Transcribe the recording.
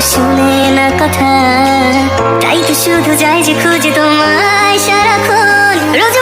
শুনে না কথা। তাই তো শুধু যাই যে খুঁজে তোমায় সারাক্ষণ। রোজ